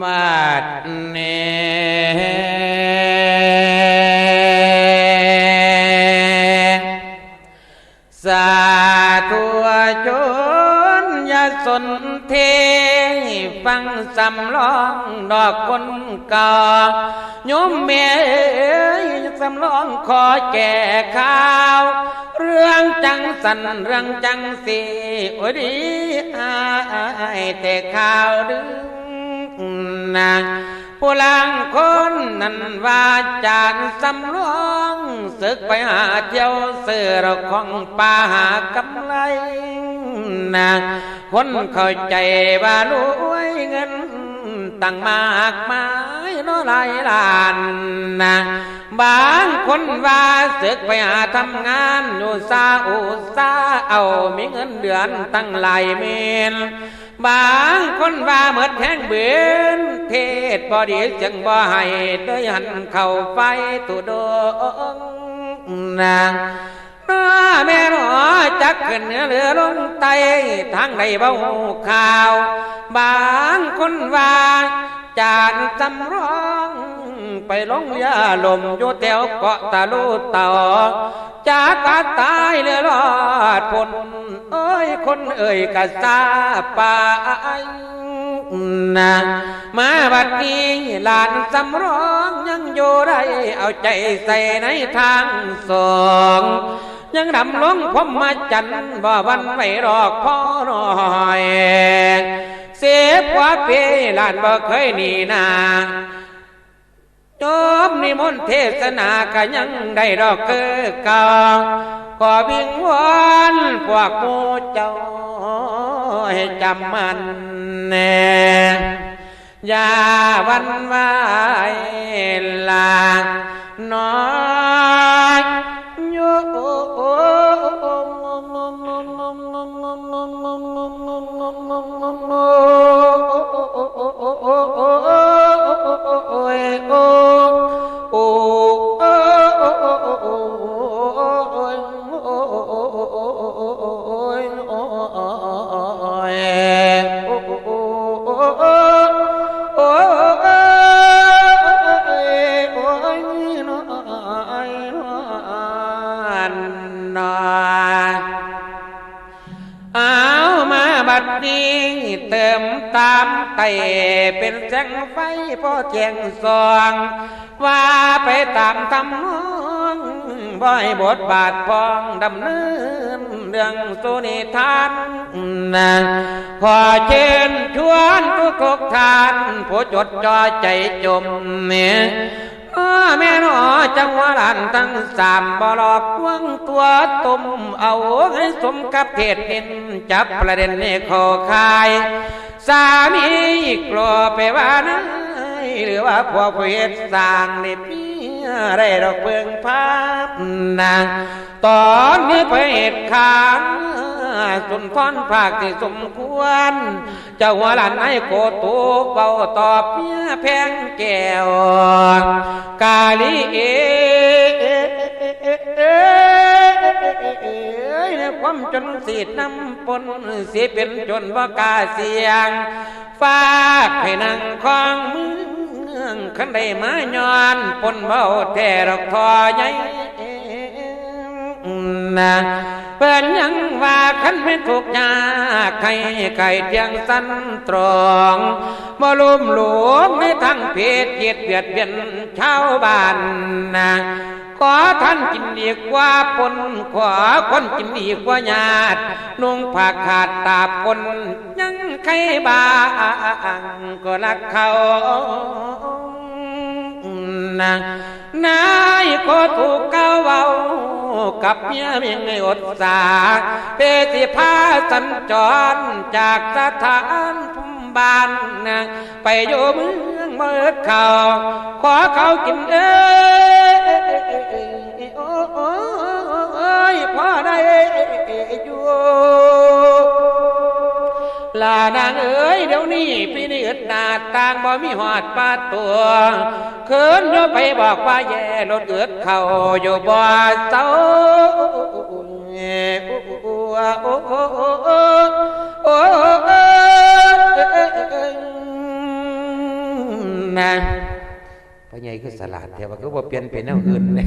มาดเนสาธุชนอย่าสนเทฟัง สำรองขอแก่ข้าว เรื่องจังสันเรื่องจังสีโอ้ดีอายแต่ข่าวดึงนะผู้ลังคนนั้นว่าจานสำรองศึกไปหาเที่ยวเสือเราของป่าหากำไรนะคนเข้าใจว่ารวยเงินตั้งมากมายน้อหลายล้านนะ บางคนว่าศึกไปหาทำงานอยู่ซาอุซาเอามีเงินเดือนตั้งหลายเมนบางคนว่าเมิดแห้งเบืนเทศบอดีจึงบ่ให้ด้ยหันเข้าไฟตุดงนางน้าแม่หนอจักขึ้นเหนือเรือลงไตทางใดเบาข่าว บางคนว่าจานจำร้อง ไปลงยาลมอยู่แถวเกาะตะลูเต่าจากกาตายเรือรอดพ้นเอ้ยคนเอ่ยกะซาป่านะมาบัดนี้หลานสำร้องยังอยู่ได้เอาใจใส่ในทางสองยังดำลงพรหมจันบ่วันไหวรอกพ่อหน่อยเสียกว่าเปหลานบ่เคยหนีนา จบนิมนต์เทศนาก็ยังได้ดอกคือเก่าก็วิงวอนพวกหมูเจ้าให้จำมันแน่อย่าหวันไหวลาน้อยโย เอามาบัดนี้เติมตามไตเป็นแสงไฟพ่อแจงสว่างว่าไปตามทำนองบ่อยบทบาทพองดำเนินเรื่องสุนิทานนะขอเชิญชวนทุกทุกท่าน ผู้จดจ่อใจจมเนี่ยอ้อ แม่นอจังหวะหลานทั้งสามบลอกวงตัวตุ่มเอาให้สมกับเพศเห็นจับประเด็นในคอคาย สามีกลัวไปว่านะหรือว่าพวกเพศสร้างในพี่ได้ดอกเบืองภาพนางตอนนี้ไปเพศขาง สุนทรภาคที่สมควรจ้าหัวหลานไอ้โคตูเบาตอบเมียแพงแก้วกาลีเอยในความจนสีดน้ำปนสีเป็นจนว่ากาเสียงฝากให้นั่งคองเมืองขันได้มาย้อนปนเบาแท่ดอกทอใหญ่นะ เพื่อนยังว่าขันเป็นทุกยากใครไก่เทียงสันตรองบ่ลุมหลวมในทั้งเพศเกียดเบียดเบียนชาวบ้านนะขอท่านกินดีกว่าปนขอคนกินดีกว่าญาตินุ่งผ้าขาดตาปนยังใครบางก็รักเขานะนายก็ถูกเก้าเว้า กับเมียมีไงในอดสาเปติพาสัญจรจากสถานพุ่มบ้านนะไปอยู่เมืองเมื่อเขาขอเขากินเอ้ ลานางเอ๋ยเดี๋ยวนี้พี่นี่อึดหนาดต่างบ่มีหอดปาดตัวเขินโยไปบอกว่าแย่รถเอือดเข่าอยู่บ่เศร้าโอ้โอ้โอ้โอ้โอ้นะพ่อใหญ่คือสลัดแต่ว่าก็บ่เปลี่ยนเป็นแนวอื่นเลย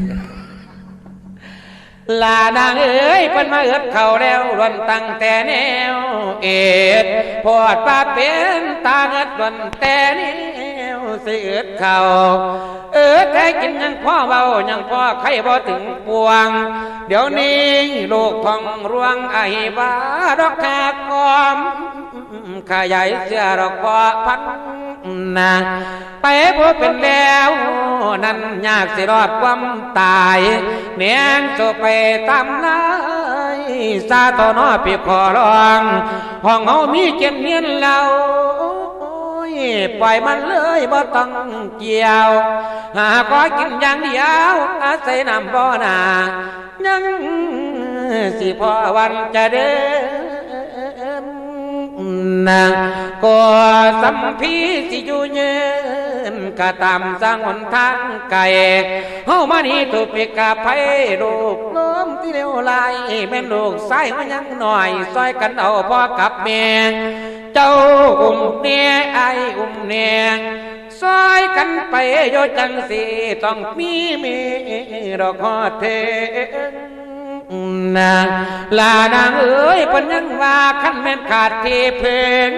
ลานางเอ้ยเพิ่นมาเอิดเข้าแล้วรวนตั้งแต่แนว เอ็ดพอดป้าเป็นตาเอิดรวนแต่แนวสิเอิดเขาเอิดได้กินยังพ่อเบายังพ่อใครบ่ถึงปวง เดี๋ยวนี้ลูกทองรวงไอ้บ้าดอกแขกกอมขยายเสื้อดอกพอพันนะไปบ่เป็นแล้ว นั่นยากสิรอดความตาย เนียนโซไปตามนายซาตอนอปีขอร้องห้องเฮามีเกียนเนียนเราปล่อยมันเลยบ่ต้องเกี่ยว หาก็กินอย่างเดียวอาศัยน้ำบ่อนายังสิพอวันจะเดินนางก็สัมพีสิอยู่เยิน ก็ตามสร้างหนทางไก่เฮามานี่ถูกปิกาไผลูกล้มที่เร็วไหลแม่นลูกใส่มายังหน่อยซอยกันเอาพ่อกับแม่เจ้าอุ้มเนี่ยไออุ้มเนี่ยซอยกันไปโยจังสีต้องมีมีดอกฮอดเทนางลานางเอ้ยเพิ่นยังว่าคันแม่นขาดที่เพ่ง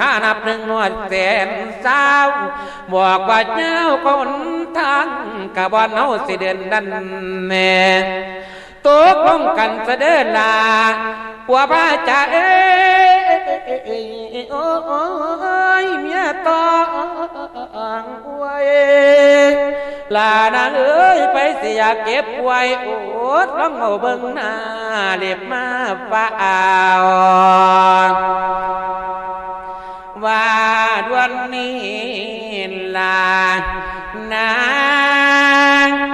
ข้านับหนึ่งหนวดแสนสาวบอกว่าเจ้าคนทางกะบอนเฮาสิเดินดันแน่ตกลงกันเสด็จลาปัวพระจ่าเอ้โอ้ยเมียตองไว้ลานางเอ้ยไปเสิอยเก็บไว้โอดร้องเอาเบิ่งหน้าเล็บมาฟ้าเอา ว่าดวนนี้ลานาง